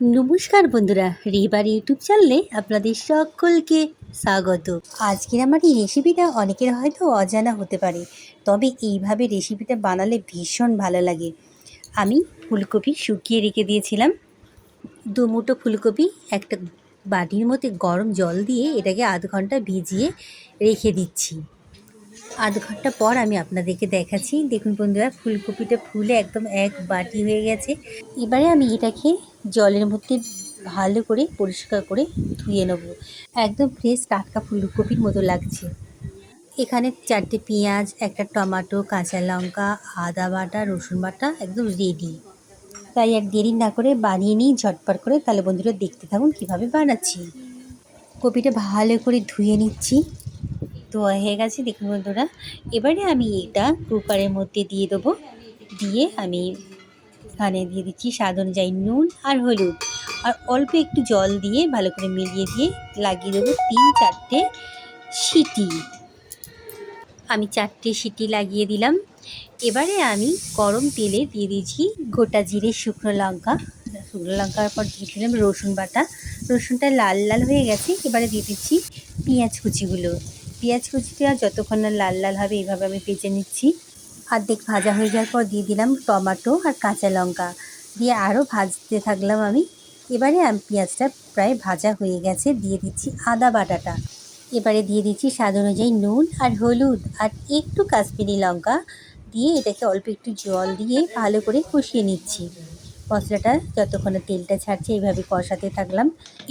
নমস্কার বন্ধুরা, রিবার ইউটিউব চ্যানেলে আপনাদের সকলকে স্বাগত। আজকের আমার এই রেসিপিটা অনেকের হয়তো অজানা হতে পারে, তবে এইভাবে রেসিপিটা বানালে ভীষণ ভালো লাগে। আমি ফুলকপি শুকিয়ে রেখে দিয়েছিলাম। দু মুঠো ফুলকপি একটা বাটির মধ্যে গরম জল দিয়ে এটাকে আধ ঘণ্টা ভিজিয়ে রেখে দিচ্ছি। আধ ঘণ্টা পর আমি আপনাদেরকে দেখাচ্ছি। দেখুন বন্ধুরা, ফুলকপিটা ফুলে একদম এক বাটি হয়ে গেছে। এবারে আমি এটাকে জলের মধ্যে ভালো করে পরিষ্কার করে ধুয়ে নেব। একদম ফ্রেশ টাটকা ফুলকপির মতো লাগছে। এখানে চারটে পেঁয়াজ, একটা টমেটো, কাঁচা লঙ্কা, আদা বাটা, রসুন বাটা একদম রেডি তাই আর দেরি না করে বানিয়ে নিই ঝটপট করে তাহলে বন্ধুরা দেখতে থাকুন কীভাবে বানাচ্ছি। কপিটা ভালো করে ধুয়ে নিচ্ছি। ধোয়া হয়ে গেছে দেখুন বন্ধুরা। এবারে আমি এটা কুকারের মধ্যে দিয়ে দেবো। দিয়ে আমি এখানে দিয়ে দিচ্ছি স্বাদ অনুযায়ী নুন আর হলুদ। আর অল্প একটু জল দিয়ে ভালো করে মিলিয়ে দিয়ে লাগিয়ে দেবো তিন চারটে সিটি। আমি চারটে সিটি লাগিয়ে দিলাম। এবারে আমি গরম তেলে দিয়ে দিয়েছি গোটা জিরে, শুকনো লঙ্কা। শুকনো লঙ্কার পর দিয়ে দিলাম রসুন বাটা। রসুনটা লাল লাল হয়ে গেছে। এবারে দিয়ে দিচ্ছি পেঁয়াজ কুচিগুলো। পেঁয়াজ কুচিটা যতক্ষণ না লাল লাল হবে, এইভাবে আমি ভেজে নিচ্ছি। অর্ধেক ভাজা হয়ে যাওয়ার পর দিয়ে দিলাম টমেটো আর কাঁচা লঙ্কা। দিয়ে আরও ভাজতে থাকলাম আমি। এবারে আমি পেঁয়াজটা প্রায় ভাজা হয়ে গেছে, দিয়ে দিচ্ছি আদা বাটাটা। এবারে দিয়ে দিচ্ছি স্বাদ অনুযায়ী নুন আর হলুদ আর একটু কাশ্মীরি লঙ্কা। দিয়ে এটাকে অল্প একটু জল দিয়ে ভালো করে কষিয়ে নিচ্ছি। মশলাটা যতক্ষণে তেলটা ছাড়ছে এইভাবে কষাতে থাকলাম।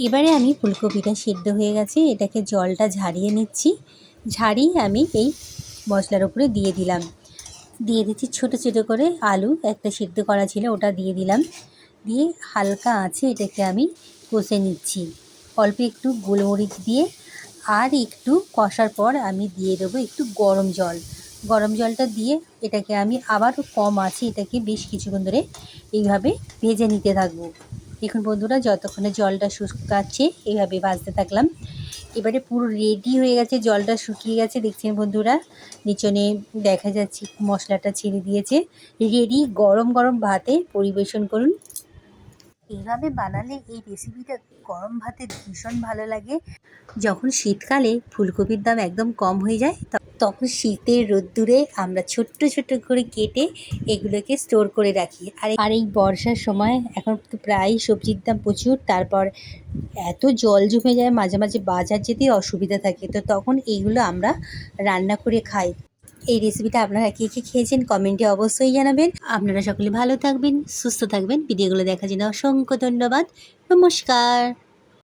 এবারে আমি ফুলকপিটা সিদ্ধ হয়ে গেছে, এটাকে জলটা ঝারিয়ে নিচ্ছি। ঝাড়িয়ে আমি এই মশলার উপরে দিয়ে দিলাম। দিয়ে দিচ্ছি ছোটো ছোটো করে আলু, একটা সিদ্ধ করা ছিল ওটা দিয়ে দিলাম। দিয়ে হালকা আছে এটাকে আমি কষে নিচ্ছি। অল্প একটু গোলমরিচ দিয়ে আর একটু কষার পর আমি দিয়ে দেবো একটু গরম জল। গরম জলটা দিয়ে এটাকে আমি আবারও কম আছে, এটাকে বেশ কিছুক্ষণ ধরে এইভাবে ভেজে নিতে থাকব। দেখুন বন্ধুরা, যতক্ষণে জলটা শুকাচ্ছে এইভাবে ভাজতে থাকলাম। এবারে পুরো রেডি হয়ে গেছে, জলটা শুকিয়ে গেছে। দেখছেন বন্ধুরা, নিচনে দেখা যাচ্ছে মশলাটা ছেড়ে দিয়েছে। রেডি গরম গরম ভাতে পরিবেশন করুন। এইভাবে বানালে এই রেসিপিটা গরম ভাতে ভীষণ ভালো লাগে। যখন শীতকালে ফুলকপির দাম একদম কম হয়ে যায় তখন শীতের রোদ্দুরে আমরা ছোট্ট ছোট্ট করে কেটে এগুলোকে স্টোর করে রাখি। আর আর এই বর্ষার সময় এখন তো প্রায় সবজির দাম প্রচুর, তারপর এত জল জমে যায়, মাঝে মাঝে বাজার যেতে অসুবিধা থাকে। তো তখন এইগুলো আমরা রান্না করে খাই। এই রেসিপিটা আপনারা কে কে খেয়েছেন কমেন্টে অবশ্যই জানাবেন। আপনারা সকলে ভালো থাকবেন, সুস্থ থাকবেন। ভিডিওগুলো দেখার জন্য অসংখ্য ধন্যবাদ। নমস্কার।